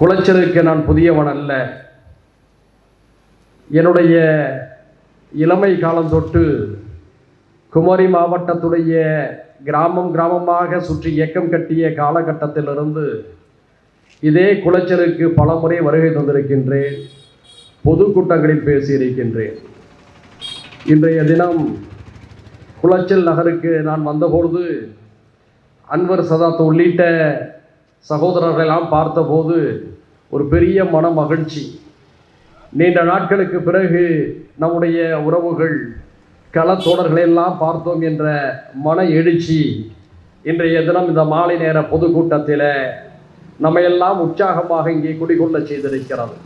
குளச்சலுக்கு நான் புதியவன் அல்ல. என்னுடைய இளமை காலம் தொட்டு குமரி மாவட்டத்துடைய கிராமம் கிராமமாக சுற்றி இயக்கம் கட்டிய காலகட்டத்திலிருந்து இதே குளச்சலுக்கு பலமுறை வருகை தந்திருக்கின்றேன். பொதுக்கூட்டங்களில் பேசியிருக்கின்றேன். இன்றைய தினம் குளச்சல் நகருக்கு நான் வந்தபொழுது அன்வர் சதாத் உள்ளிட்ட சகோதரர்களெல்லாம் பார்த்தபோது ஒரு பெரிய மன மகிழ்ச்சி நீண்ட நாட்களுக்கு பிறகு நம்முடைய உறவுகள் களத்தோடர்களெல்லாம் பார்த்தோம் என்ற மன எழுச்சி. இன்றைய தினம் இந்த மாலை நேர பொதுக்கூட்டத்தில் நம்மையெல்லாம் உற்சாகமாக இங்கே குடிகொள்ள செய்திருக்கிறது.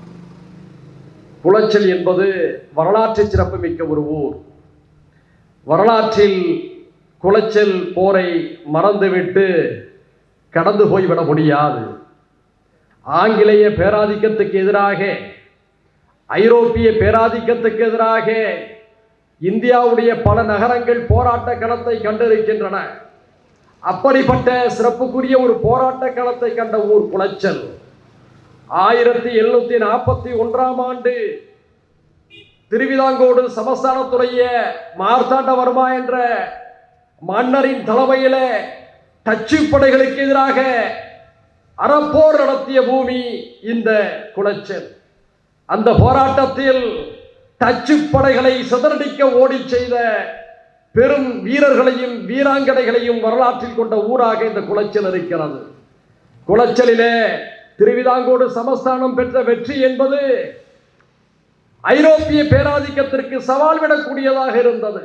குளச்சல் என்பது வரலாற்று சிறப்புமிக்க ஒரு ஊர். வரலாற்றில் குளச்சல் போரை மறந்துவிட்டு கடந்து போய்விட முடியாது. ஆங்கிலேய பேராதிக்கத்துக்கு எதிராக ஐரோப்பிய பேராதிக்கத்துக்கு எதிராக இந்தியாவுடைய பல நகரங்கள் போராட்ட களத்தை கண்டிருக்கின்றன. அப்படிப்பட்ட சிறப்புக்குரிய ஒரு போராட்ட களத்தை கண்ட ஊர் குளச்சல் ஆயிரத்தி எழுநூத்தி நாற்பத்தி ஒன்றாம் ஆண்டு திருவிதாங்கோடு சமஸ்தானத்துடைய மார்த்தாண்டவர்மா என்ற மன்னரின் தலைமையில டச்சு படைகளுக்கு எதிராக அறப்போர் நடத்திய பூமி இந்த குளச்சல். அந்த போராட்டத்தில் டச்சு படைகளை சிதறடிக்க ஓடிச் செய்த பெரும் வீரர்களையும் வீராங்கனைகளையும் வரலாற்றில் கொண்ட ஊராக இந்த குளச்சல் இருக்கிறது. குளச்சலிலே திருவிதாங்கோடு சமஸ்தானம் பெற்ற வெற்றி என்பது ஐரோப்பிய பேராதிக்கத்திற்கு சவால் விடக்கூடியதாக இருந்தது.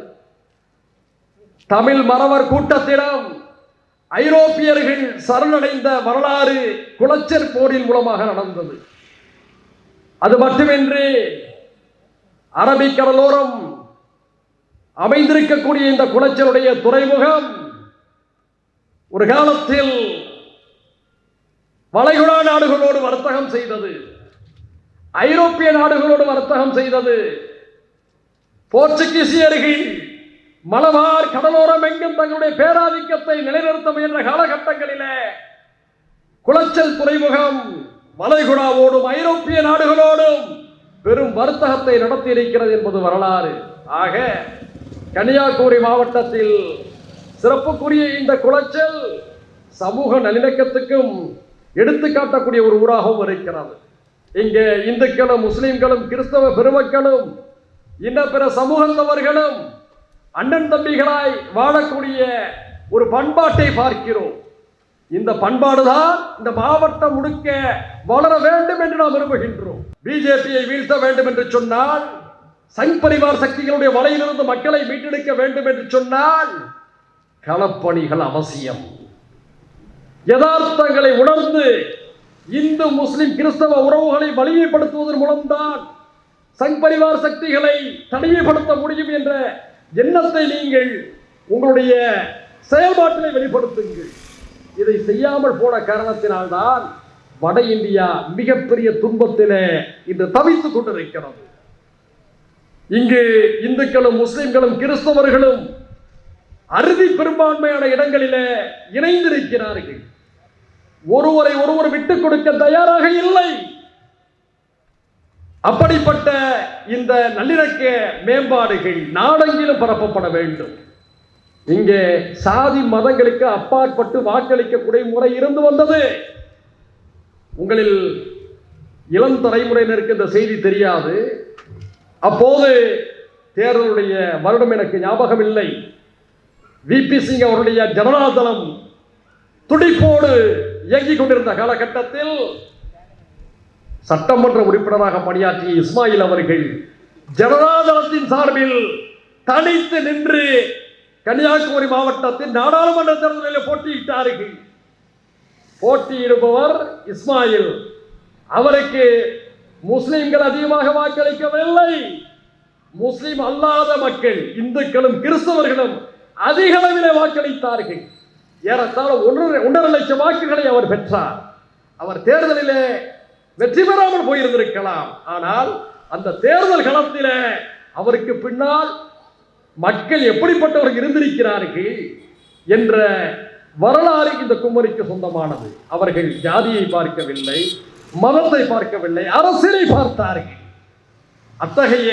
தமிழ் மறவர் கூட்டத்திடம் ஐரோப்பியர்கள் சரணடைந்த வரலாறு குளச்சல் போரின் மூலமாக நடந்தது. அது மட்டுமின்றி அரபிக்கடலோரம் அமைந்திருக்கக்கூடிய இந்த குளச்சருடைய துறைமுகம் ஒரு காலத்தில் வளைகுடா நாடுகளோடு வர்த்தகம் செய்தது. ஐரோப்பிய நாடுகளோடு வர்த்தகம் செய்தது. போர்ச்சுகீசியர்கள் மலபார் கடலோரம் எங்கும் தங்களுடைய பேராதிக்கத்தை நிலைநிறுத்த முயன்ற காலகட்டங்களிலே குளச்சல் துறைமுகம் வளைகுடாவோடும் ஐரோப்பிய நாடுகளோடும் பெரும் வர்த்தகத்தை நடத்தி இருக்கிறது என்பது வரலாறு. ஆக கன்னியாகுமரி மாவட்டத்தில் சிறப்புக்குரிய இந்த குளச்சல் சமூக நல்லிணக்கத்துக்கும் எடுத்துக்காட்டக்கூடிய ஒரு ஊராகவும் இருக்கிறது. இங்கே இந்துக்களும் முஸ்லிம்களும் கிறிஸ்தவ பெருமக்களும் இன்ன பிற சமூகத்தவர்களும் அண்ணன் தம்பிகளாய் வாழக்கூடிய ஒரு பண்பாட்டை பார்க்கிறோம். இந்த பண்பாடுதான் இந்த மாவட்டம் முழுக்க வளர வேண்டும் என்று நாம் விரும்புகின்றோம். பிஜேபியை வீழ்த்த வேண்டும் என்று சொன்னால் சங் பரிவார் சக்திகளுடைய வலையிலிருந்து மக்களை மீட்டெடுக்க வேண்டும் என்று சொன்னால் களப்பணிகள் அவசியம். யதார்த்தங்களை உணர்ந்து இந்து முஸ்லிம் கிறிஸ்தவ உறவுகளை வலிமைப்படுத்துவதன் மூலம்தான் சங் பரிவார் சக்திகளை தனிமைப்படுத்த முடியும் என்ற எண்ணத்தை நீங்கள் உங்களுடைய செயல்பாட்டினை வெளிப்படுத்துங்கள். இதை செய்யாமல் போன காரணத்தினால்தான் வட இந்தியா மிகப்பெரிய துன்பத்திலே இன்று தவித்துக் கொண்டிருக்கிறது. இங்கு இந்துக்களும் முஸ்லிம்களும் கிறிஸ்தவர்களும் அறுதி பெரும்பான்மையான இடங்களிலே இணைந்திருக்கிறார்கள். ஒருவரை ஒருவர் விட்டுக் கொடுக்க தயாராக இல்லை. அப்படிப்பட்ட இந்த நல்லிணக்க மேம்பாடுகள் நாடெங்கிலும் பரப்பப்பட வேண்டும். இங்கே சாதி மதங்களுக்கு அப்பாற்பட்டு வாக்களிக்கக்கூடிய முறை இருந்து வந்தது. உங்களில் இளம் தலைமுறையினருக்கு இந்த செய்தி தெரியாது. அப்போது தேர்தலுடைய வருடம் எனக்கு ஞாபகம் இல்லை. விபி சிங் அவருடைய ஜனநாதளம் துடிப்போடு இயங்கிக் கொண்டிருந்த காலகட்டத்தில் சட்டமன்ற உறுப்பினராக பணியாற்றிய இஸ்மாயில் அவர்கள் ஜனதாதளத்தின் சார்பில் தனித்து நின்று கன்னியாகுமரி மாவட்டத்தில் நாடாளுமன்ற தேர்தலில் போட்டியிட்டார்கள். போட்டியிடுபவர் இஸ்மாயில். அவருக்கு முஸ்லிம்கள் அதிகமாக வாக்களிக்கவில்லை. முஸ்லிம் அல்லாத மக்கள் இந்துக்களும் கிறிஸ்தவர்களும் அதிக அளவிலே வாக்களித்தார்கள். ஏறத்தாழ ஒன்று ஒன்றரை லட்சம் வாக்குகளை அவர் பெற்றார். அவர் தேர்தலிலே வெற்றி பெறாமல் போயிருந்திருக்கலாம். ஆனால் அந்த தேர்தல் களத்தில் அவருக்கு பின்னால் மக்கள் எப்படிப்பட்டவர்கள் இருந்திருக்கிறார்கள் என்ற வரலாறு இந்த குமரிக்கு சொந்தமானது. அவர்கள் ஜாதியை பார்க்கவில்லை மதத்தை பார்க்கவில்லை அரசியலை பார்த்தார்கள். அத்தகைய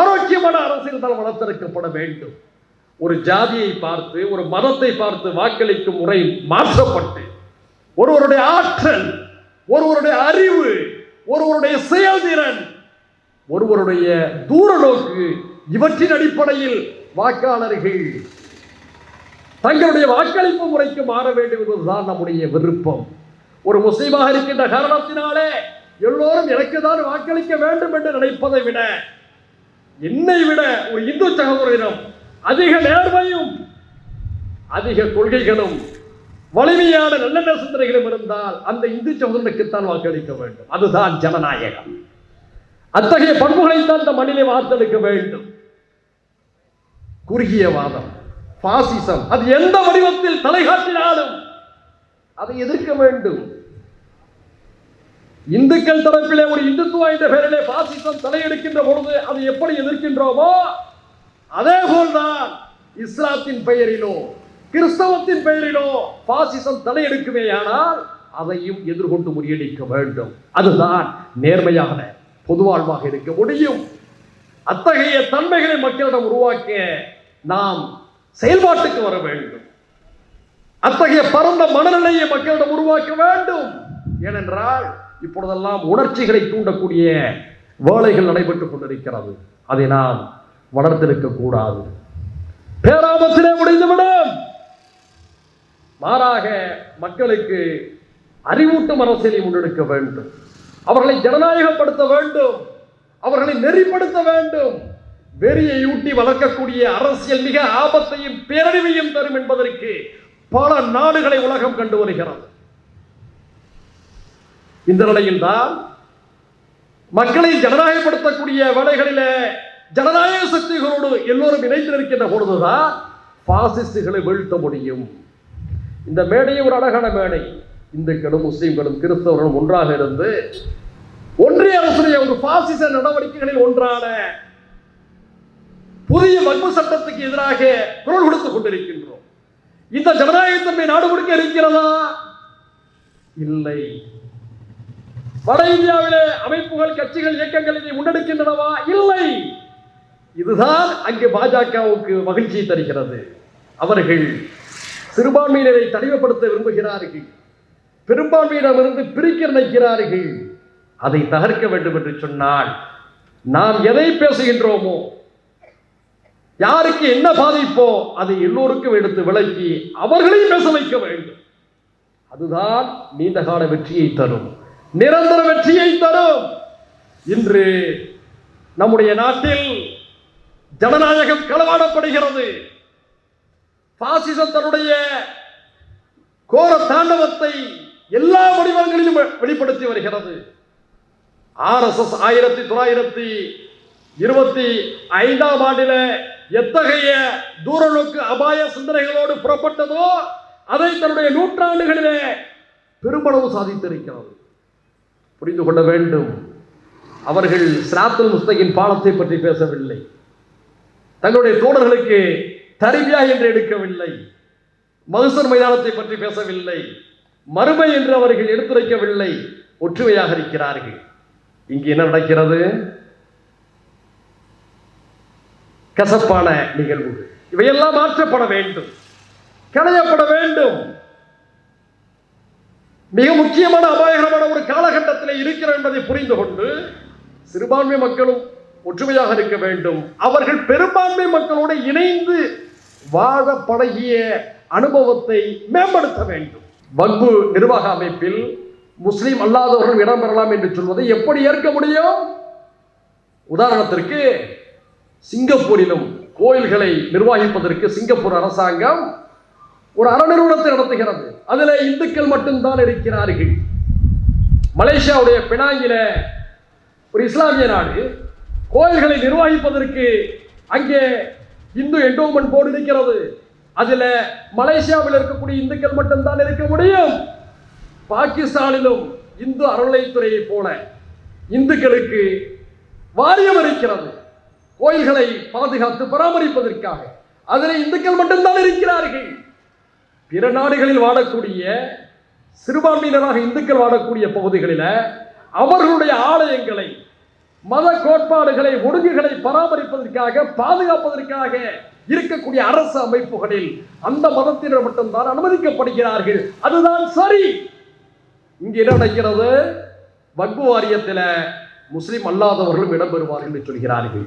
ஆரோக்கியமான அரசியல் தான் வளர்த்தெடுக்கப்பட வேண்டும். ஒரு ஜாதியை பார்த்து ஒரு மதத்தை பார்த்து வாக்களிக்கும் முறை மாற்றப்பட்டு ஒருவருடைய ஆற்றல் ஒருவருடைய அறிவு ஒருவருடைய செயல்திறன் ஒருவருடைய தூரநோக்கு இவற்றின் அடிப்படையில் வாக்காளர்கள் தங்களுடைய வாக்களிப்பு முறைக்கு மாற வேண்டும் என்பதுதான் நம்முடைய விருப்பம். ஒரு முஸ்லீமாக இருக்கின்ற காரணத்தினாலே எல்லோரும் எனக்கு தான் வாக்களிக்க வேண்டும் என்று நினைப்பதை விட என்னை விட ஒரு இந்து சகோதரரிடம் அதிக நேர்மையும் அதிக கொள்கைகளும் வலிமையான நல்லெண்ண சிந்தனைகளும் இருந்தால் அந்த இந்து சகோதரனுக்குத்தான் வாக்களிக்க வேண்டும். அதுதான் ஜனநாயகம். அத்தகைய பண்புகளைத்தான் இந்த மண்ணிலே வார்த்தெடுக்க வேண்டும். குறுகிய வாதம் பாசிசம் அது எந்த வடிவத்தில் தலைகாட்டினாலும் அதை எதிர்க்க வேண்டும். இந்துக்கள் தரப்பிலே ஒரு இந்துத்துவா என்ற பெயரிலே பாசிசம் தலையெடுக்கின்ற பொழுது அதை எப்படி எதிர்க்கின்றோமோ அதே போல்தான் இஸ்லாத்தின் பெயரிலோ கிறிஸ்தவத்தின் பெயரிலோ பாசிசம் தலையெடுக்குமேயானால் அதையும் எதிர்கொண்டு முறியடிக்க வேண்டும். அதுதான் நேர்மையான பொதுவாழ்வாக இருக்க முடியும். அத்தகைய தன்மைகளை மக்களிடம் உருவாக்க நாம் செயல்பாட்டுக்கு வர வேண்டும். அத்தகைய பரந்த மனநிலையை மக்களிடம் உருவாக்க வேண்டும். ஏனென்றால் இப்பொழுதெல்லாம் உணர்ச்சிகளை தூண்டக்கூடிய வேலைகள் நடைபெற்றுக் கொண்டிருக்கிறது. அதை நாம் வளர்த்திருக்க கூடாது. பேராபத்திலே முடிந்துவிடும். மாறாக மக்களுக்கு அறிவூட்டும் அரசியலை முன்னெடுக்க வேண்டும். அவர்களை ஜனநாயகப்படுத்த வேண்டும். அவர்களை நெறிப்படுத்த வேண்டும். வெறியை ஊட்டி வளர்க்கக்கூடிய அரசியல் மிக ஆபத்தையும் பேரழிவையும் தரும் என்பதற்கு பல நாடுகளை உலகம் கண்டு வருகிறது. இந்த நிலையில்தான் மக்களை ஜனநாயகப்படுத்தக்கூடிய வேலைகளில ஜனநாயக சக்திகளோடு எல்லோரும் இணைந்திருக்கின்ற பொழுதுதான் பாசிஸ்டுகளை வீழ்த்த முடியும். இந்த மேடையை ஒரு அழகான மேடை. இந்துக்களும் முஸ்லீம்களும் கிறிஸ்தவர்களும் ஒன்றாக இருந்து ஒன்றிய அரசுடைய ஒரு பாசிச நடவடிக்கைகளில் ஒன்றான புதிய வன்பு சட்டத்துக்கு எதிராக குரல் கொடுத்துக் கொண்டிருக்கின்றோம். இந்த ஜனநாயகத்தன்மை நாடு முழுக்க இருக்கிறதா? இல்லை. வட இந்தியாவிலே அமைப்புகள் கட்சிகள் இயக்கங்கள் இதை முன்னெடுக்கின்றனவா? இல்லை. இதுதான் அங்கு பாஜகவுக்கு மகிழ்ச்சி தருகிறது. அவர்கள் சிறுபான்மையினரை தனிமைப்படுத்த விரும்புகிறார்கள். பெரும்பான்மையிடமிருந்து பிரிக்க நினைக்கிறார்கள். அதை தகர்க்க வேண்டும் என்று சொன்னால் நாம் எதை பேசுகின்றோமோ யாருக்கு என்ன பாதிப்போ அதை எல்லோருக்கும் எடுத்து விளக்கி அவர்களையும் பேச வைக்க வேண்டும். அதுதான் நீண்ட கால வெற்றியை தரும். நிரந்தர வெற்றியை தரும். இன்று நம்முடைய நாட்டில் ஜனநாயகம் களவாடப்படுகிறது பாசிசம் தன்னுடைய கோர தாண்டவத்தை எல்லா வடிவங்களிலும் வெளிப்படுத்தி வருகிறது. ஆர்எஸ்எஸ் ஆயிரத்தி தொள்ளாயிரத்தி இருபத்தி ஐந்தாம் ஆண்டில எத்தகைய தூரநோக்கு அபாய சிந்தனைகளோடு புறப்பட்டதோ அதை தன்னுடைய நூற்றாண்டுகளிலே பெருமளவு சாதித்திருக்கிறது. புரிந்து கொள்ள வேண்டும். அவர்கள் சிராத்தல் முஸ்தகின் பாலத்தை பற்றி பேசவில்லை. தங்களுடைய தோழர்களுக்கு தரிபியா என்று எடுக்கவில்லை. மகசர் மைதானத்தை பற்றி பேசவில்லை. மறுமை என்று அவர்கள் எடுத்துரைக்கவில்லை. ஒற்றுமையாக இருக்கிறார்கள். இங்கு என்ன நடக்கிறது? கசப்பான நிகழ்வு இவையெல்லாம் மாற்றப்பட வேண்டும். களையப்பட வேண்டும். மிக முக்கியமான அபாயகரமான ஒரு காலகட்டத்தில் இருக்கிறோம் என்பதை புரிந்து கொண்டு சிறுபான்மை மக்களும் ஒற்றுமையாக இருக்க வேண்டும். அவர்கள் பெரும்பான்மை மக்களோடு இணைந்து வாழ பழகிய அனுபவத்தை மேம்படுத்த வேண்டும். வக்பு நிர்வாக அமைப்பில் முஸ்லீம் அல்லாதவர்கள் இடம்பெறலாம் என்று சொல்வதை எப்படி ஏற்க முடியும்? உதாரணத்திற்கு சிங்கப்பூரிலும் கோயில்களை நிர்வகிப்பதற்கு சிங்கப்பூர் அரசாங்கம் ஒரு அறநிறுவனத்தை நடத்துகிறது. அதில் இந்துக்கள் மட்டும்தான் இருக்கிறார்கள். மலேசியாவுடைய பினாங்கில ஒரு இஸ்லாமிய நாடு கோயில்களை நிர்வகிப்பதற்கு அங்கே இந்து என்டோமெண்ட் போர்டு இருக்கிறது. அதுல மலேசியாவில் இருக்கக்கூடிய இந்துக்கள் மட்டும்தான் இருக்க முடியும். பாகிஸ்தானிலும் இந்து அறநிலைத்துறையைப் போல இந்துக்களுக்கு வாரியம் இருக்கிறது. கோயில்களை பாதுகாத்து பராமரிப்பதற்காக. அதில் இந்துக்கள் மட்டும்தான் இருக்கிறார்கள். பிற நாடுகளில் வாழக்கூடிய சிறுபான்மையினராக இந்துக்கள் வாழக்கூடிய பகுதிகளில் அவர்களுடைய ஆலயங்களை மத கோட்பாடுகளை ஒழுங்குகளை பராமரிப்பதற்காக பாதுகாப்பதற்காக இருக்கக்கூடிய அரசு அமைப்புகளில் அந்த மதத்தினர் மட்டும்தான் அனுமதிக்கப்படுகிறார்கள். அதுதான் சரி. இங்கு என்ன நடக்கிறது? வக்பு வாரியத்தில் முஸ்லிம் அல்லாதவர்களும் இடம்பெறுவார்கள் என்று சொல்கிறார்கள்.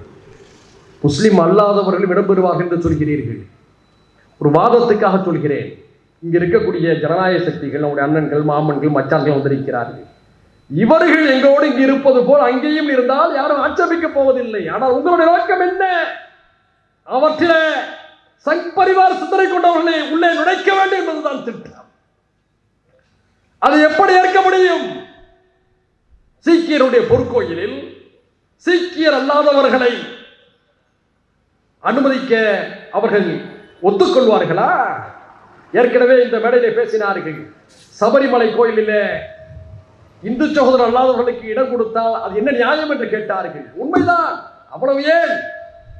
முஸ்லிம் அல்லாதவர்களும் இடம்பெறுவார்கள் என்று சொல்கிறீர்கள். ஒரு வாதத்துக்காக சொல்கிறேன். இங்க இருக்கக்கூடிய ஜனநாயக சக்திகள் நம்முடைய அண்ணன்கள் மாமன்கள் மச்சான்கள் வந்திருக்கிறார்கள். இவர்கள் எங்களோடு இங்கு இருப்பது போல் அங்கேயும் இருந்தால் யாரும் ஆட்சேபிக்க போவதில்லை. ஆனால் உங்களுடைய நோக்கம் என்ன? அவற்றில சங் பரிவார சிந்தனை கொண்டவர்களை உள்ளே நுழைக்க வேண்டும் என்பதுதான் திட்டம். அது எப்படி ஏற்க முடியும்? சீக்கியருடைய பொற்கோயிலில் சீக்கியர் அல்லாதவர்களை அனுமதிக்க அவர்கள் ஒத்துக்கொள்வார்களா? ஏற்கனவே இந்த மேடையிலே பேசினார்கள். சபரிமலை கோயிலில் இந்து சகோதரர் அல்லாதவர்களுக்கு இடம் கொடுத்தால் அது என்ன நியாயம் என்று கேட்டார்கள். உண்மைதான். அவ்வளவு ஏன்?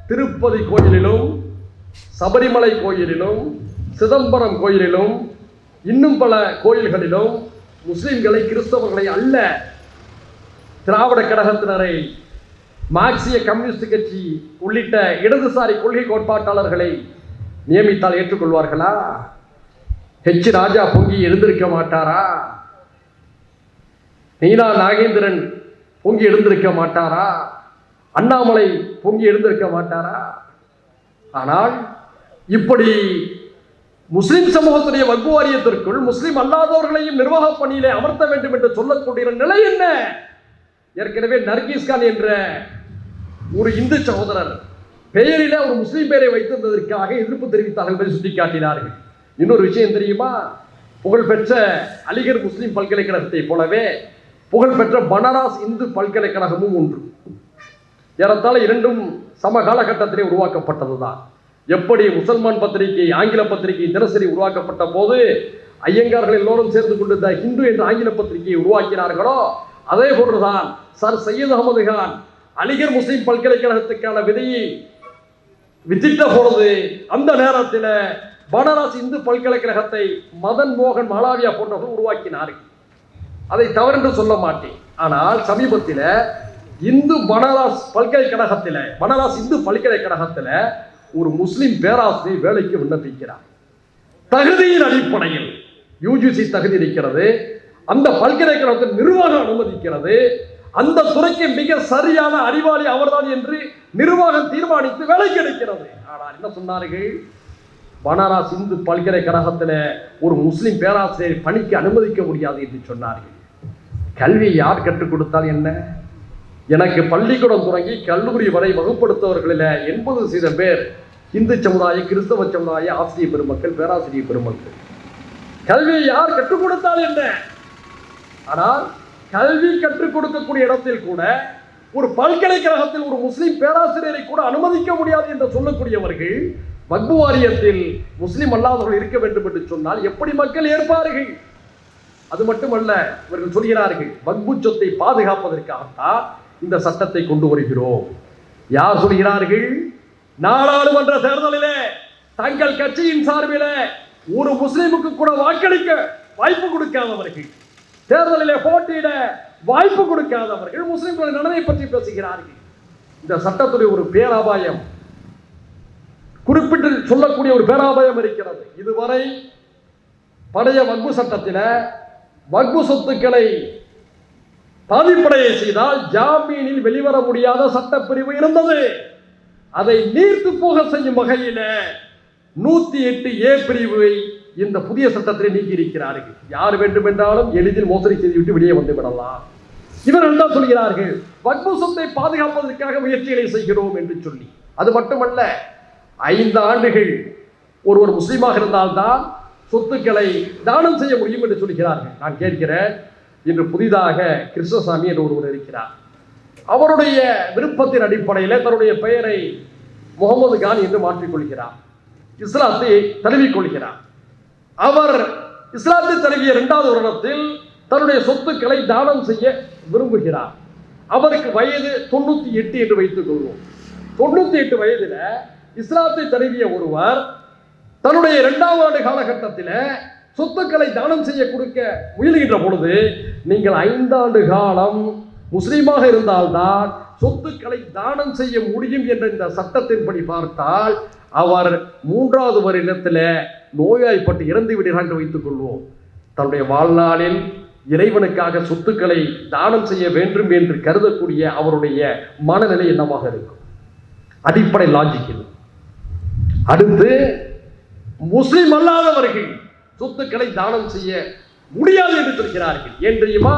திருப்பதி கோயிலிலும் சபரிமலை கோயிலிலும் சிதம்பரம் கோயிலிலும் இன்னும் பல கோயில்களிலும் முஸ்லிம்களை கிறிஸ்தவர்களை அல்ல. திராவிட கழகத்தினரை மார்க்சிய கம்யூனிஸ்ட் கட்சி உள்ளிட்ட இடதுசாரி கொள்கை கோட்பாட்டாளர்களை நியமித்தால் ஏற்றுக்கொள்வார்களா? ஹெச். ராஜா பொங்கி எழுந்திருக்க மாட்டாரா? நீனா நாகேந்திரன் பொங்கி எழுந்திருக்க மாட்டாரா? அண்ணாமலை பொங்கி எழுந்திருக்க மாட்டாரா? ஆனால் இப்படி முஸ்லிம் சமூகத்துடைய வகுப்பு வாரியத்திற்குள் முஸ்லிம் அல்லாதவர்களையும் நிர்வாக பணியிலே அமர்த்த வேண்டும் என்று சொல்லக்கூடிய நிலை என்ன? ஏற்கனவே நர்கீஸ்கான் என்ற ஒரு இந்து சகோதரர் பெயரில ஒரு முஸ்லீம் பெயரை வைத்திருந்ததற்காக எதிர்ப்பு தெரிவித்தார்கள் என்பதை சுட்டிக்காட்டினார்கள். இன்னொரு விஷயம் தெரியுமா? புகழ்பெற்ற அலிகர் முஸ்லீம் பல்கலைக்கழகத்தை போலவே புகழ்பெற்ற பனாரஸ் இந்து பல்கலைக்கழகமும் ஒன்று ஏறத்தாழ இரண்டும் சம காலகட்டத்திலே உருவாக்கப்பட்டது தான் எப்படி முசல்மான் பத்திரிகை ஆங்கில பத்திரிகை தினசரி உருவாக்கப்பட்ட போது ஐயங்கார்கள் எல்லோரும் சேர்ந்து கொண்டு இந்த ஹிந்து என்ற ஆங்கில பத்திரிகையை உருவாக்கினார்களோ அதே போன்றுதான் சர் சையத் அகமது கான் அலிகர் முஸ்லீம் பல்கலைக்கழகத்துக்கான விதையை விதித்த பொழுது அந்த நேரத்தில் பனாரஸ் இந்து பல்கலைக்கழகத்தை மதன் மோகன் மாலாவியா போன்றவர்கள் உருவாக்கினார்கள். அதை தவறென்று சொல்ல மாட்டேன். ஆனால் சமீபத்தில் இந்து பனாரஸ் பல்கலைக்கழகத்தில் பனாரஸ் இந்து பல்கலைக்கழகத்தில் ஒரு முஸ்லீம் பேராசிரியர் வேலைக்கு விண்ணப்பிக்கிறார். தகுதியின் அடிப்படையில் யூஜிசி தகுதி இருக்கிறது அந்த பல்கலைக்கழகத்தின் நிர்வாகம் அனுமதிக்கிறது அந்த துறைக்கு மிக சரியான அறிவாளி அவர்தான் என்று நிர்வாகம் தீர்மானித்து வேலைக்கு எடுக்கிறது. ஆனால் என்ன சொன்னார்கள்? பனாரஸ் இந்து பல்கலைக்கழகத்தில் ஒரு முஸ்லீம் பேராசிரியர் பணிக்கு அனுமதிக்க முடியாது என்று சொன்னார்கள். கல்வியை யார் கற்றுக் கொடுத்தால் என்ன? எனக்கு பள்ளிக்கூடம் தொடங்கி கல்லூரி வரை வகுப்படுத்தவர்களில் எண்பது சதவீதம் பேர் இந்து சமுதாய கிறிஸ்தவ சமுதாய ஆசிரியர் பெருமக்கள் பேராசிரியர் பெருமக்கள். கல்வியை யார் கற்றுக் கொடுத்தால் என்ன? ஆனால் கல்வி கற்றுக் கொடுக்கக்கூடிய இடத்தில் கூட ஒரு பல்கலைக்கழகத்தில் ஒரு முஸ்லீம் பேராசிரியரை கூட அனுமதிக்க முடியாது என்று சொல்லக்கூடியவர்கள் வக்பு வாரியத்தில் முஸ்லீம் அல்லாதவர்கள் இருக்க வேண்டும் என்று சொன்னால் எப்படி மக்கள் ஏற்பார்கள்? அது மட்டுமல்ல இவர்கள் சொல்கிறார்கள் வக்பு சொத்தை பாதுகாப்பதற்காகத்தான் இந்த சட்டத்தை கொண்டு வருகிறோம். யார் சொல்கிறார்கள்? நாடாளுமன்ற தேர்தலிலே தங்கள் கட்சியின் சார்பில் ஒரு முஸ்லிமுக்கு கூட வாக்களிக்க வாய்ப்பு கொடுக்காதவர்கள் தேர்தலிலே போட்டியிட வாய்ப்பு கொடுக்காதவர்கள் முஸ்லிம்களின் நலனை பற்றி பேசுகிறார்கள். இந்த சட்டத்துடைய ஒரு பேராபாயம் குறிப்பிட்டு சொல்லக்கூடிய ஒரு பேராபாயம் இருக்கிறது. இதுவரை பழைய வங்கு சட்டத்தில் வக்பு சொத்துக்களை பாதிப்படைய செய்தால் ஜாமீனில் வெளிவர முடியாத சட்டப்பிரிவு இருந்தது. அதை நீர்த்து போக செய்யும் வகையில் நூத்தி எட்டு ஏ பிரிவை இந்த புதிய சட்டத்தில் நீக்கி இருக்கிறார்கள் யார் வேண்டுமென்றாலும் எளிதில் மோசடி செய்துவிட்டு வெளியே வந்து விடலாம். இவர்கள் தான் சொல்கிறார்கள்? வக்பு சொத்தை பாதுகாப்பதற்காக முயற்சிகளை செய்கிறோம் என்று சொல்லி. அது மட்டுமல்ல ஐந்து ஆண்டுகள் ஒருவர் முஸ்லீமாக இருந்தால்தான் சொத்துக்களை தானம் செய்ய முடியும் என்று சொல்கிறார்கள். நான் கேட்கிறேன் இன்று புதிதாக கிருஷ்ணசாமி என்று ஒருவர் இருக்கிறார். அவருடைய விருப்பத்தின் அடிப்படையில் தன்னுடைய பெயரை முகமது கான் என்று மாற்றிக்கொள்கிறார். இஸ்லாத்தை தழுவிக்கொள்கிறார். அவர் இஸ்லாத்தை தழுவிய இரண்டாவது வருடத்தில் தன்னுடைய சொத்துக்களை தானம் செய்ய விரும்புகிறார். அவருக்கு வயது தொண்ணூத்தி எட்டு என்று வைத்துக் கொள்வோம் தொண்ணூத்தி எட்டு வயதுல இஸ்லாத்தை தழுவிய ஒருவர் தன்னுடைய இரண்டாவது ஆண்டு காலகட்டத்தில் சொத்துக்களை தானம் செய்ய கொடுக்க முயலுகின்ற பொழுது நீங்கள் ஐந்தாண்டு காலம் முஸ்லீமாக இருந்தால்தான் சொத்துக்களை தானம் செய்ய முடியும் என்ற இந்த சட்டத்தின்படி பார்த்தால் அவர் மூன்றாவது வருடத்தில் நோயாய்ப்பட்டு இறந்து விடுகிறார் என்று வைத்துக் கொள்வோம். தன்னுடைய வாழ்நாளில் இறைவனுக்காக சொத்துக்களை தானம் செய்ய வேண்டும் என்று கருதக்கூடிய அவருடைய மனநிலை என்னவாக இருக்கும்? அடிப்படை லாஜிக் இது. அடுத்து முஸ்லிம் அல்லாதவர்கள் சொத்துக்களை தானம் செய்ய முடியாது என்று சொல்கிறார்கள். ஏன் தெரியுமா?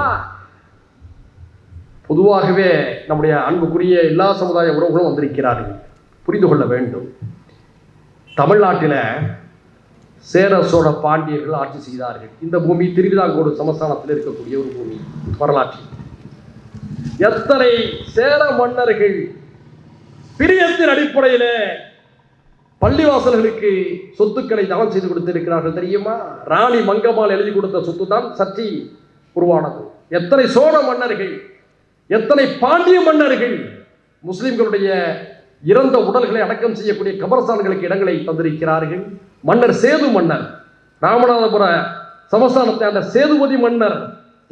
பொதுவாகவே நம்முடைய அன்புக்குரிய எல்லா சமுதாய உறவுகளும் வந்திருக்கிறார்கள். புரிந்து கொள்ள வேண்டும். தமிழ்நாட்டில் சேர சோழ பாண்டியர்கள் ஆட்சி செய்தார்கள். இந்த பூமி திருவிதாங்கோடு சமஸ்தானத்தில் இருக்கக்கூடிய ஒரு பூமி வரலாற்றில். எத்தனை சேர மன்னர்கள் பிரியத்தின் அடிப்படையில் பள்ளிவாசல்களுக்கு சொத்துக்களை தவம் செய்து கொடுத்திருக்கிறார்கள் தெரியுமா? ராணி மங்கம்மாள் எழுதி கொடுத்த சொத்து தான் சர்ச்சை உருவானது. எத்தனை சோழ மன்னர்கள் எத்தனை பாண்டிய மன்னர்கள் முஸ்லிம்களுடைய இறந்த உடல்களை அடக்கம் செய்யக்கூடிய கபரஸ்தான்களுக்கு இடங்களை தந்திருக்கிறார்கள். மன்னர் சேது மன்னர் ராமநாதபுர சமஸ்தானத்தை ஆண்ட சேதுபதி மன்னர்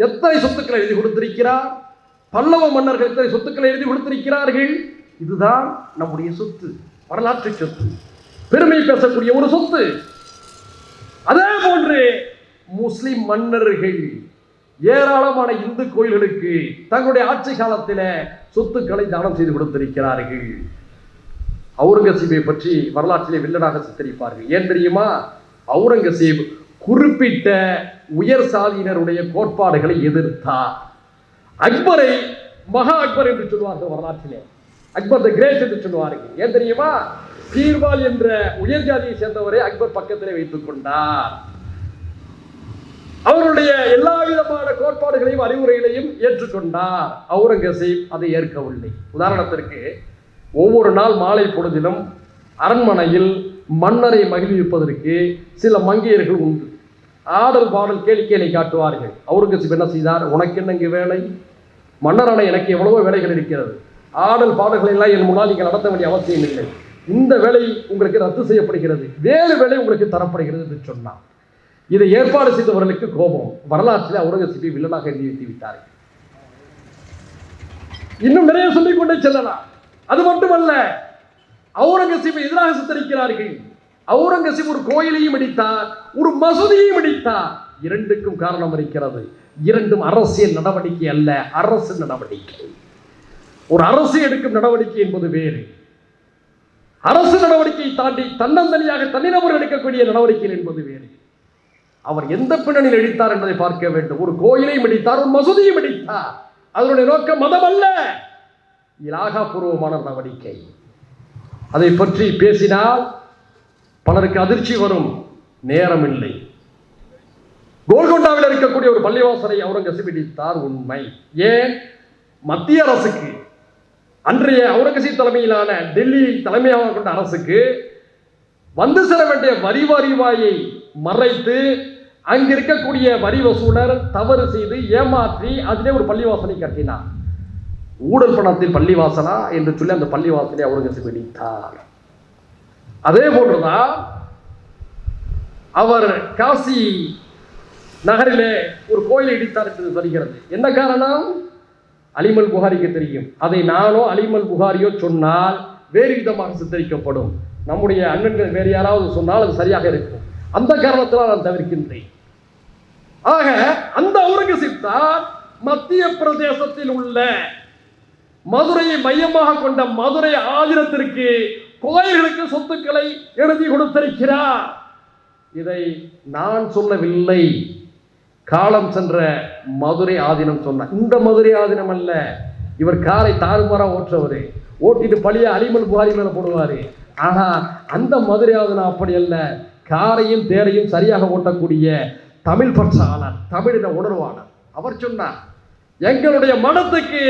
எத்தனை சொத்துக்களை எழுதி கொடுத்திருக்கிறார்? பல்லவ மன்னர்கள் எத்தனை சொத்துக்களை எழுதி கொடுத்திருக்கிறார்கள்? இதுதான் நம்முடைய சொத்து வரலாற்று சொத்து. பெருமை பேசக்கூடிய ஒரு சொத்து. அதே போன்று முஸ்லிம் மன்னர்கள் ஏராளமான இந்து கோயில்களுக்கு தங்களுடைய ஆட்சி காலத்தில் சொத்துக்களை தானம் செய்து கொடுத்திருக்கிறார்கள். அவுரங்கசீபை பற்றி வரலாற்றிலே வில்லனாக சித்தரிப்பார்கள். ஏன் தெரியுமா? அவுரங்கசீப் குறிப்பிட்ட உயர் சாதியினருடைய கோட்பாடுகளை எதிர்த்தார். அக்பரை மகா அக்பர் என்று சொல்வார்கள் வரலாற்றிலே. அக்பர் த கிரேட் என்று சொல்வார்கள். ஏன் தெரியுமா? பீர்பால் என்ற உயர் ஜாதியை சேர்ந்தவரை அக்பர் பக்கத்திலே வைத்துக் கொண்டார். அவருடைய எல்லா விதமான கோட்பாடுகளையும் அறிவுரைகளையும் ஏற்றுக்கொண்டார் அவுரங்கசீப் அதை ஏற்கவில்லை. உதாரணத்திற்கு ஒவ்வொரு நாள் மாலை பொழுதிலும் அரண்மனையில் மன்னரை மகிழ்விப்பதற்கு சில மங்கையர்கள் உண்டு. ஆடல் பாடல் கேளிக்கையை காட்டுவார்கள். அவுரங்கசீப் என்ன செய்தார்? உனக்கு என்னங்க வேலை? மன்னரான எனக்கு எவ்வளவோ வேலைகள் இருக்கிறது. ஆடல் பாடல்களை எல்லாம் என் முன்னால் நீங்கள் நடத்த வேண்டிய அவசியம் இல்லை. இந்த வேலை உங்களுக்கு ரத்து செய்யப்படுகிறது. வேறு வேலை உங்களுக்கு தரப்படுகிறது என்று சொன்னார். இதை ஏற்பாடு செய்தவர்களுக்கு கோபம். வரலாற்றில் அவுரங்கசீப்பை வில்லனாக எழுதி விட்டார். விட்டார்கள் இன்னும் நிறைய சொல்லிக் கொண்டே செல்லலாம். அது மட்டுமல்ல அவுரங்கசீப்பை எதிராக சித்தரிக்கிறார்கள். அவுரங்கசீப் ஒரு கோயிலையும் இடித்தார் ஒரு மசூதியையும் இடித்தார். இரண்டுக்கும் காரணம் இருக்கிறது. இரண்டும் அரசியல் நடவடிக்கை அல்ல அரசு நடவடிக்கை. ஒரு அரசு எடுக்கும் நடவடிக்கை என்பது வேறு. அரசு நடவடிக்கை தாண்டி தன்னந்தனியாக தனிநபர் எடுக்கக்கூடிய நடவடிக்கை என்பது வேறு. அவர் எந்த பின்னணியில் இடித்தார் என்பதை பார்க்க வேண்டும். ஒரு கோயிலையும் இடித்தார் ஒரு மசூதியும் இடித்தார் அதனுடைய நோக்கம் மதம் அல்ல இலாகாபூர்வமான நடவடிக்கை. அதை பற்றி பேசினால் பலருக்கு அதிர்ச்சி வரும். நேரம் இல்லை கோல்கொண்டாவில் இருக்கக்கூடிய ஒரு பள்ளிவாசலை அவுரங்கசீப் இடித்தார் உண்மை. ஏன்? மத்திய அரசுக்கு. அன்றைய அவுரங்கசீப் தலைமையிலான டெல்லி தலைமையாக கொண்ட அரசுக்கு வந்து சேர வேண்டிய வரி வருவாயை மறைத்து அங்கு இருக்கக்கூடிய வரி வசூலர் தவறு செய்து ஏமாற்றி அதிலே ஒரு பள்ளிவாசலை கட்டினார். ஊழல் பணத்தின் பள்ளிவாசலா என்று சொல்லி அந்த பள்ளிவாசலை அவுரங்கசீப் இடித்தார் அதே போன்றுதான் அவர் காசி நகரிலே ஒரு கோயிலை இடித்தார் என்று சொல்கிறது என்ன காரணம்? அலிமல் புகாரிக்கு தெரியும். அதை நானோ அலிமல் புகாரியோ சொன்னால் வேறு விதமாக சித்தரிக்கப்படும். நம்முடைய அண்ணன்கள் வேறு யாராவது சொன்னால் அது சரியாக இருக்கும். அந்த காரணத்தினால் நான் தவிர்க்கின்றேன். ஆக அந்த அவுரங்கசீப் தான் மத்திய பிரதேசத்தில் உள்ள மதுரையை மையமாக கொண்ட மதுரை ஆதினத்திற்கு கோயில்களுக்கு சொத்துக்களை எழுதி கொடுத்திருக்கிறார். இதை நான் சொல்லவில்லை. காலம் சென்ற மதுரை ஆதீனம் சொன்னார். இந்த மதுரை ஆதீனம் அல்ல இவர் காரை தாறுமாறா ஓட்டுறவர். ஓட்டிட்டு பழிய அலிமல் புகாரி மேலே போடுவாரு. ஆனால் அந்த மதுரை ஆதீனம் அப்படி அல்ல. காரையும் தேரையும் சரியாக ஓட்டக்கூடிய தமிழ் பற்றாளர் தமிழின உணர்வாளர். அவர் சொன்னார் எங்களுடைய மனத்துக்கு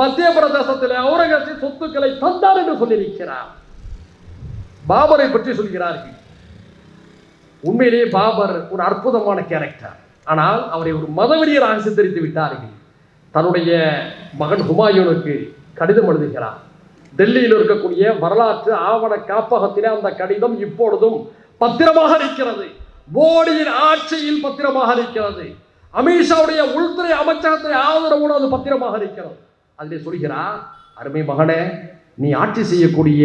மத்திய பிரதேசத்தில் அவுரங்கசீப் சொத்துக்களை தந்தார் என்று சொல்லியிருக்கிறார். பாபரை பற்றி சொல்கிறார்கள். உண்மையிலேயே பாபர் ஒரு அற்புதமான கேரக்டர் ஆனால் அவரை ஒரு மதவெறியராக சித்தரித்து விட்டார்கள். தன்னுடைய மகன் ஹுமாயூனுக்கு கடிதம் எழுதுகிறார். டெல்லியில் இருக்கக்கூடிய வரலாற்று ஆவண காப்பகத்திலே அந்த கடிதம் இப்பொழுதும் பத்திரமாக இருக்கிறது மோடியின் ஆட்சியில் பத்திரமாக இருக்கிறது அமித்ஷாவுடைய உள்துறை அமைச்சகத்தை ஆதரவோடு அது பத்திரமாக இருக்கிறது அதிலே சொல்கிறார் அருமை மகனே நீ ஆட்சி செய்யக்கூடிய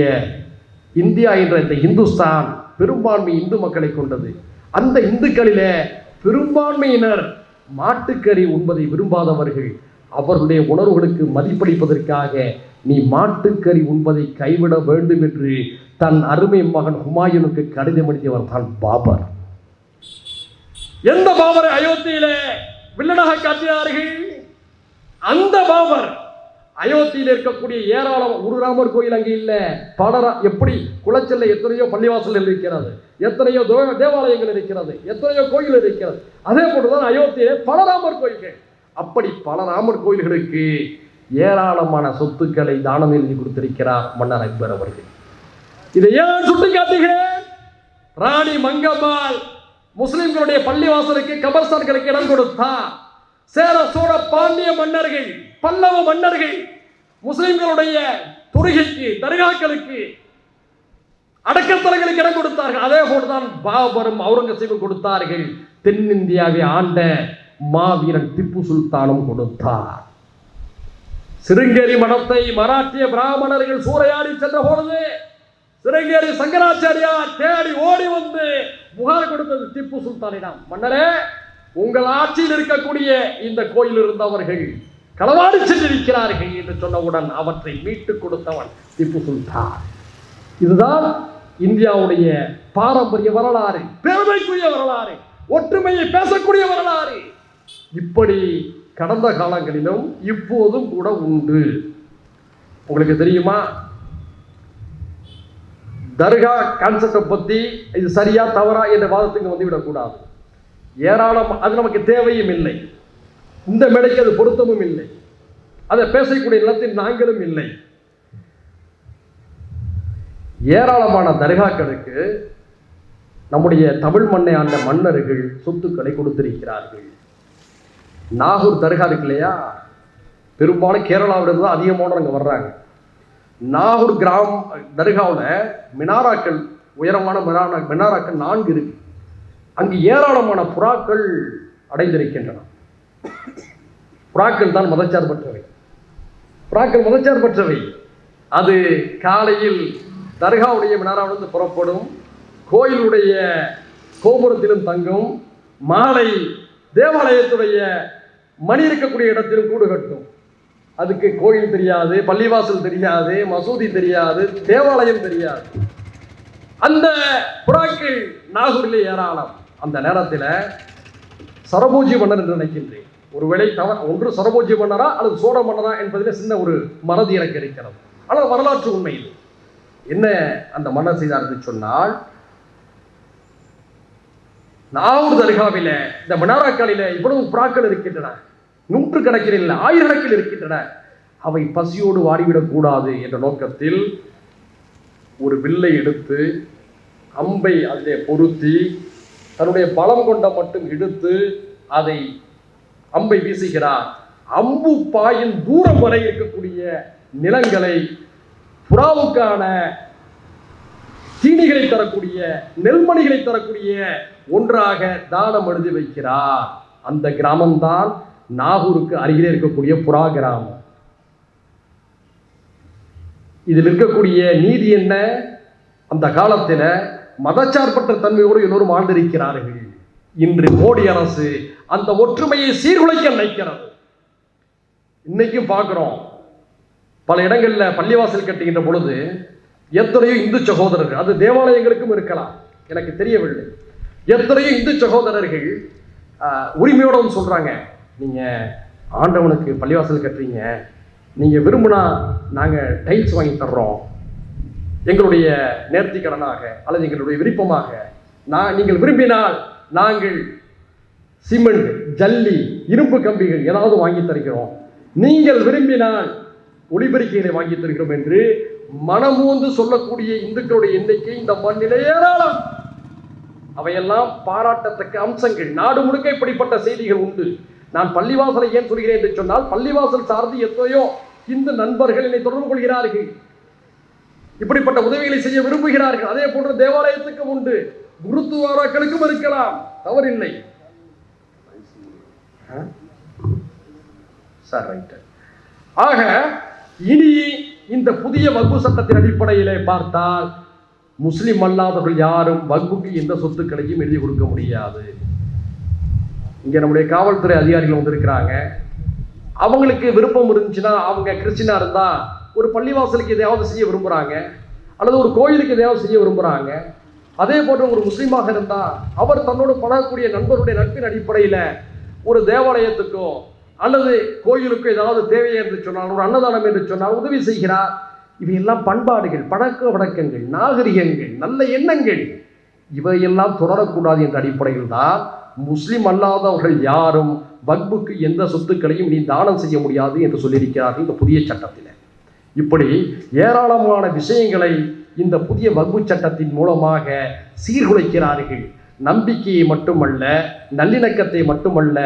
இந்தியா என்ற இந்த இந்துஸ்தான் பெரும்பான்மை இந்து மக்களை கொண்டது. அந்த இந்துக்களிலே பெரும்பான்மையினர் மாட்டுக்கறி உண்பதை விரும்பாதவர்கள் அவர்களுடைய உணர்வுகளுக்கு மதிப்பளிப்பதற்காக நீ மாட்டுக்கறி உண்பதை கைவிட வேண்டும் என்று தன் அருமை மகன் ஹுமாயூனுக்கு கடிதம் எழுதியவர் தான் பாபர். எந்த பாபரை அயோத்தியில வில்லனாக காட்டினார்கள்? அந்த பாபர் அயோத்தியில் இருக்கக்கூடிய ஏராளம் ஒரு ராமர் கோயில் அங்கே இல்லை. பலரா எப்படி குளச்சல்ல எத்தனையோ பள்ளிவாசல் இருக்கிறது. எத்தனையோ தேவாலயங்கள் இருக்கிறது எத்தனையோ கோயில் இருக்கிறது. அதே போன்றுதான் அயோத்தியிலே பல ராமர் கோயில்கள். அப்படி பல ராமர் கோயில்களுக்கு ஏராளமான சொத்துக்களை தானம் எழுதி கொடுத்திருக்கிறார் மன்னர் அக்பர் அவர்கள். இதை ஏன் சுட்டி காட்டுகிறேன் ராணி மங்கம்மாள் முஸ்லிம்களுடைய பள்ளிவாசலுக்கு கபர்ஸ்தான்களுக்கு இடம் கொடுத்தார் சேர சோழ பாண்டிய மன்னர்கள் பல்லவ மன்னர்கள் முஸ்லிம்களுடைய துருகைக்கு தர்காக்களுக்கு அடக்கத்தலங்களுக்கு இடம் கொடுத்தார்கள். அதே போன்றுதான் பாபரும் அவுரங்கசீபும் கொடுத்தார்கள். தென்னிந்தியாவை ஆண்ட மாவீரன் திப்பு சுல்தானும் கொடுத்தார். சிருங்கேரி மடத்தை மராட்டிய பிராமணர்கள் சூறையாடி சென்ற பொழுது சிருங்கேரி சங்கராச்சாரியார் தேடி ஓடி வந்து புகார் கொடுத்தது திப்பு சுல்தானிடம். மன்னரே உங்கள் ஆட்சியில் இருக்கக்கூடிய இந்த கோயில் இருந்தவர்கள் களவாடி சென்றிருக்கிறார்கள் என்று சொன்னவுடன் அவற்றை மீட்டுக் கொடுத்தவன் திப்பு சுல்தான். இதுதான் இந்தியாவுடைய பாரம்பரிய வரலாறு பெருமைக்குரிய வரலாறு ஒற்றுமையை பேசக்கூடிய வரலாறு. இப்படி கடந்த காலங்களிலும் இப்போதும் கூட உண்டு. உங்களுக்கு தெரியுமா? தர்கா கான்செப்டை பத்தி இது சரியா தவறா என்ற வாதத்துக்கு வந்துவிடக்கூடாது. ஏராளம் அது நமக்கு தேவையும் இல்லை. இந்த மேடைக்கு அது பொருத்தமும் இல்லை. அதை பேசக்கூடிய நிலத்தில் நாங்களும் இல்லை. ஏராளமான தர்காக்களுக்கு நம்முடைய தமிழ் மண்ணை ஆண்ட மன்னர்கள் சொத்துக்களை கொடுத்திருக்கிறார்கள். நாகூர் தர்கா இருக்கு இல்லையா? பெரும்பாலும் கேரளாவிலிருந்து தான் அதிகமான அங்கே வர்றாங்க. நாகூர் கிராம் தர்காவில் மினாராக்கள் உயரமான மினாரா மினாராக்கள் நான்கு இருக்கு. அங்கு ஏராளமான புறாக்கள் அடைந்திருக்கின்றன. புறாக்கள் தான் மதச்சார்பற்றவை. புறாக்கள் மதச்சார்பற்றவை. அது காலையில் தர்காவுடைய மினாராவிலிருந்து புறப்படும் கோயிலுடைய கோபுரத்திலும் தங்கும் மாலை தேவாலயத்துடைய மணி இருக்கக்கூடிய இடத்திலும் கூடு கட்டும். அதுக்கு கோயில் தெரியாது பள்ளிவாசல் தெரியாது மசூதி தெரியாது தேவாலயம் தெரியாது. அந்த புறாக்கள் நாகூரிலே ஏராளம். அந்த நேரத்தில் சரபோஜி மன்னர் என்று நினைக்கின்றேன். ஒருவேளை தவ ஒன்று சரபோஜி மன்னரா அல்லது சோழ மன்னரா என்பதில் சின்ன ஒரு மறதி எனக்கு இருக்கிறது. ஆனால் வரலாற்று உண்மை இது. என்ன அந்த மன்னர் செய்தார் என்று சொன்னால் நாகூர் தர்காவில இந்த மனாராக்களில இவ்வளவு புறாக்கள் இருக்கின்றன நூற்று கணக்கில் இல்லை ஆயிரக்கணக்கில் இருக்கின்றன. அவை பசியோடு வாடிவிடக் கூடாது என்ற நோக்கத்தில் ஒரு வில்லை எடுத்து அம்பை அதிலே பொருத்தி தன்னுடைய பலம் கொண்ட மட்டும் எடுத்து அதை அம்பை வீசுகிறார். அம்பு பாயின் தூரம் வரை இருக்கக்கூடிய நிலங்களை புறாவுக்கான தீனிகளை தரக்கூடிய நெல்மணிகளை தரக்கூடிய ஒன்றாக தானம் எழுதி வைக்கிறார். அந்த கிராமம்தான் நாகூருக்கு அருகிலே இருக்கக்கூடிய புறா கிராமம். இதில் இருக்கக்கூடிய நீதி என்ன? அந்த காலத்தில் மதச்சார்பற்ற தன்மையோடு எல்லோரும் வாழ்ந்திருக்கிறார்கள் இன்று மோடி அரசு அந்த ஒற்றுமையை சீர்குலைக்க நினைக்கிறது. இன்னைக்கும் பார்க்குறோம். பல இடங்களில் பள்ளிவாசல் கட்டுகின்ற பொழுது எத்தனையோ இந்து சகோதரர்கள் அது தேவாலயங்களுக்கும் இருக்கலாம் எனக்கு தெரியவில்லை. எத்தனையோ இந்து சகோதரர்கள் ஆஹ், உரிமையோட நீங்கள் ஆண்டவனுக்கு பள்ளிவாசல் கட்டுறீங்க நீங்கள் விரும்புனா நாங்கள் டைல்ஸ் வாங்கி தர்றோம். எங்களுடைய நேர்த்தி கடனாக அல்லது எங்களுடைய விருப்பமாக நான் நீங்கள் விரும்பினால் நாங்கள் சிமெண்ட் ஜல்லி இரும்பு கம்பிகள் ஏதாவது வாங்கி தருகிறோம். நீங்கள் விரும்பினால் ஒளிபெருக்கையினை வாங்கி தருகிறோம் என்று மனமூந்து சொல்லக்கூடிய இந்துக்களுடைய எண்ணிக்கை இந்த மண்ணிலே ஏராளம். அவையெல்லாம் பாராட்டத்தக்க அம்சங்கள். நாடு முழுக்க இப்படிப்பட்ட செய்திகள் உண்டு. நான் பள்ளிவாசலை ஏன் சொல்கிறேன் என்று சொன்னால் பள்ளிவாசல் சார்ந்து எத்தனையோ இந்து நண்பர்கள் என்னை தொடர்பு கொள்கிறார்கள். இப்படிப்பட்ட உதவிகளை செய்ய விரும்புகிறார்கள். அதே போன்று தேவாலயத்துக்கும் உண்டு. குருத்துவாராக்களுக்கும் இருக்கலாம். தவறில்லை. ஆ? Sir writer. ஆக இனி இந்த புதிய வகுப்பு சட்டத்தின் அடிப்படையிலே பார்த்தால் முஸ்லிம் அல்லாதவர்கள் யாரும் வகுப்புக்கு எந்த சொத்துக்களையும் எழுதி கொடுக்க முடியாது. இங்கே நம்முடைய காவல்துறை அதிகாரிகள் வந்திருக்கிறாங்க. அவங்களுக்கு விருப்பம் இருந்துச்சுன்னா அவங்க கிறிஸ்டினா இருந்தால் ஒரு பள்ளிவாசலுக்கு எதையாவது செய்ய விரும்புகிறாங்க அல்லது ஒரு கோயிலுக்கு எதையாவது செய்ய விரும்புகிறாங்க அதே போன்ற ஒரு முஸ்லீமாக இருந்தால் அவர் தன்னோடு பழகக்கூடிய நண்பருடைய நட்பின் அடிப்படையில் ஒரு தேவாலயத்துக்கோ அல்லது கோயிலுக்கு ஏதாவது தேவை என்று சொன்னால் ஒரு அன்னதானம் என்று சொன்னால் உதவி செய்கிறார். இவையெல்லாம் பண்பாடுகள் பழக்க வழக்கங்கள் நாகரிகங்கள் நல்ல எண்ணங்கள். இவையெல்லாம் தொடரக்கூடாது என்ற அடிப்படையில் தான் முஸ்லிம் அல்லாதவர்கள் யாரும் வக்புக்கு எந்த சொத்துக்களையும் நீ தானம் செய்ய முடியாது என்று சொல்லியிருக்கிறார்கள் இந்த புதிய சட்டத்தில். இப்படி ஏராளமான விஷயங்களை இந்த புதிய வக்பு சட்டத்தின் மூலமாக சீர்குலைக்கிறார்கள். நம்பிக்கையை மட்டுமல்ல நல்லிணக்கத்தை மட்டுமல்ல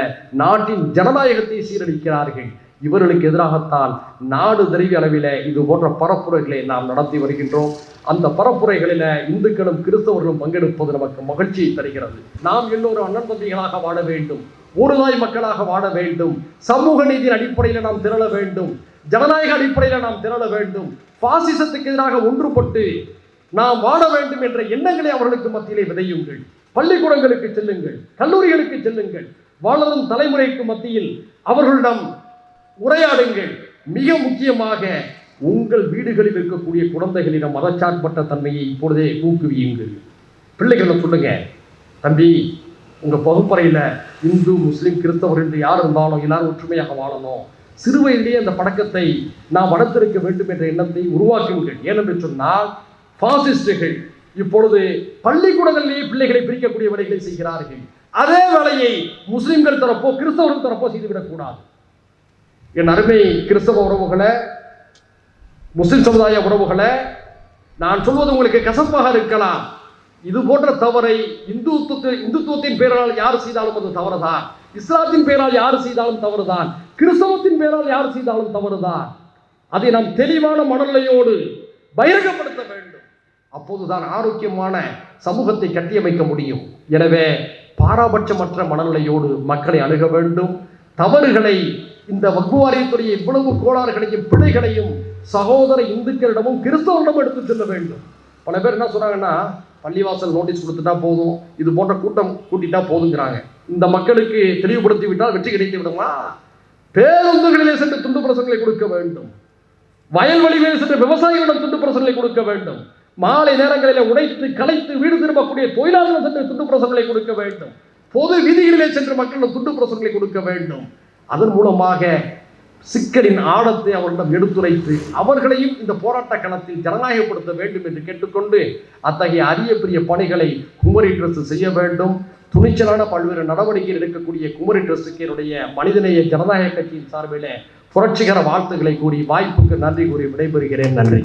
நாட்டின் ஜனநாயகத்தை சீரழிக்கிறார்கள். இவர்களுக்கு எதிராகத்தான் நாடு தெரிவி அளவில் இது போன்ற பரப்புரைகளை நாம் நடத்தி வருகின்றோம். அந்த பரப்புரைகளில் இந்துக்களும் கிறிஸ்தவர்களும் பங்கெடுப்பது நமக்கு மகிழ்ச்சியை தருகிறது. நாம் எல்லோரும் அண்ணன் தம்பிகளாக வாழ வேண்டும் ஒருதாய் மக்களாக வாழ வேண்டும் சமூக நீதியின் அடிப்படையில் நாம் திரள வேண்டும் ஜனநாயக அடிப்படையில் நாம் திரள வேண்டும் பாசிசத்துக்கு எதிராக ஒன்றுபட்டு நாம் வாழ வேண்டும் என்ற எண்ணங்களை அவர்களுக்கு மத்தியிலே விதையுங்கள். பள்ளிக்கூடங்களுக்கு செல்லுங்கள் கல்லூரிகளுக்கு செல்லுங்கள். வளரும் தலைமுறைக்கு மத்தியில் அவர்களிடம் உரையாடுங்கள். மிக முக்கியமாக உங்கள் வீடுகளில் இருக்கக்கூடிய குழந்தைகளிடம் மதச்சார்பற்ற தன்மையை இப்பொழுதே ஊக்குவியுங்கள். பிள்ளைகளை சொல்லுங்க தம்பி உங்க பகுப்பறையில இந்து முஸ்லிம் கிறிஸ்தவர் என்று யார் இருந்தாலும் எல்லாரும் ஒற்றுமையாக வாழணும். சிறு வயதிலேயே அந்த பழக்கத்தை நாம் வளர்த்திருக்க வேண்டும் என்ற எண்ணத்தை உருவாக்குங்கள் ஏனென்று சொன்னால் பாசிஸ்டுகள் இப்பொழுது பள்ளிக்கூடங்களிலேயே பிள்ளைகளை பிரிக்கக்கூடிய வேலைகளை செய்கிறார்கள். அதே வேலையை முஸ்லிம்கள் தரப்போ கிறிஸ்தவர்கள் தரப்போ செய்துவிடக்கூடாது என் அருமை கிறிஸ்தவ உறவுகளை முஸ்லிம் சமுதாய உறவுகளை நான் சொல்வது உங்களுக்கு கசப்பாக இருக்கலாம். இது போன்ற தவறை இந்துத்துவ இந்துத்துவத்தின் பெயரால் யார் செய்தாலும் அது தவறுதான். இஸ்லாத்தின் பெயரால் யார் செய்தாலும் தவறுதான். கிறிஸ்தவத்தின் பெயரால் யார் செய்தாலும் தவறுதான். அதை நாம் தெளிவான மனநிலையோடு பகிரங்கப்படுத்த வேண்டும். அப்போதுதான் ஆரோக்கியமான சமூகத்தை கட்டியமைக்க முடியும். எனவே பாராபட்சமற்ற மனநிலையோடு மக்களை அணுக வேண்டும். தவறுகளை இந்த வகுவாரியத்துடைய இவ்வளவு கோளாறுகளையும் பிழைகளையும் சகோதர இந்துக்களிடமும் கிறிஸ்தவரிடமும் எடுத்து செல்ல வேண்டும். பல பேர் என்ன சொன்னாங்கன்னா பள்ளிவாசல் நோட்டீஸ் கொடுத்துட்டா போதும் இது போன்ற கூட்டம் கூட்டிட்டா போதுங்கிறாங்க. இந்த மக்களுக்கு தெளிவுபடுத்தி விட்டால் வெற்றி கிடைத்து விடுமா? பேருந்துகளிலே சென்று துண்டு பிரசங்களை கொடுக்க வேண்டும். வயல்வெளிகளில் சென்று விவசாயிகளிடம் துண்டு பிரசங்களை கொடுக்க வேண்டும். மாலை நேரங்களில் உடைத்து கலைத்து வீடு திரும்பக்கூடிய தொழிலாளர்கள் சென்று துண்டு பிரசங்களை கொடுக்க வேண்டும். பொது விதிகளிலே சென்று மக்களிடம் துண்டு பிரசங்களை கொடுக்க வேண்டும். அதன் மூலமாக சிக்கலின் ஆழத்தை அவர்களிடம் எடுத்துரைத்து அவர்களையும் இந்த போராட்ட களத்தில் ஜனநாயகப்படுத்த வேண்டும் என்று கேட்டுக்கொண்டு அத்தகைய அரிய பெரிய பணிகளை குமரி ட்ரஸ்ட் செய்ய வேண்டும். துணிச்சலான பல்வேறு நடவடிக்கைகள் எடுக்கக்கூடிய குமரி ட்ரஸ்டுக்கு என்னுடைய மனிதநேய ஜனநாயக கட்சியின் சார்பில் புரட்சிகர வாழ்த்துக்களை கூறி வாய்ப்புக்கு நன்றி கூறி விடைபெறுகிறேன். நன்றி.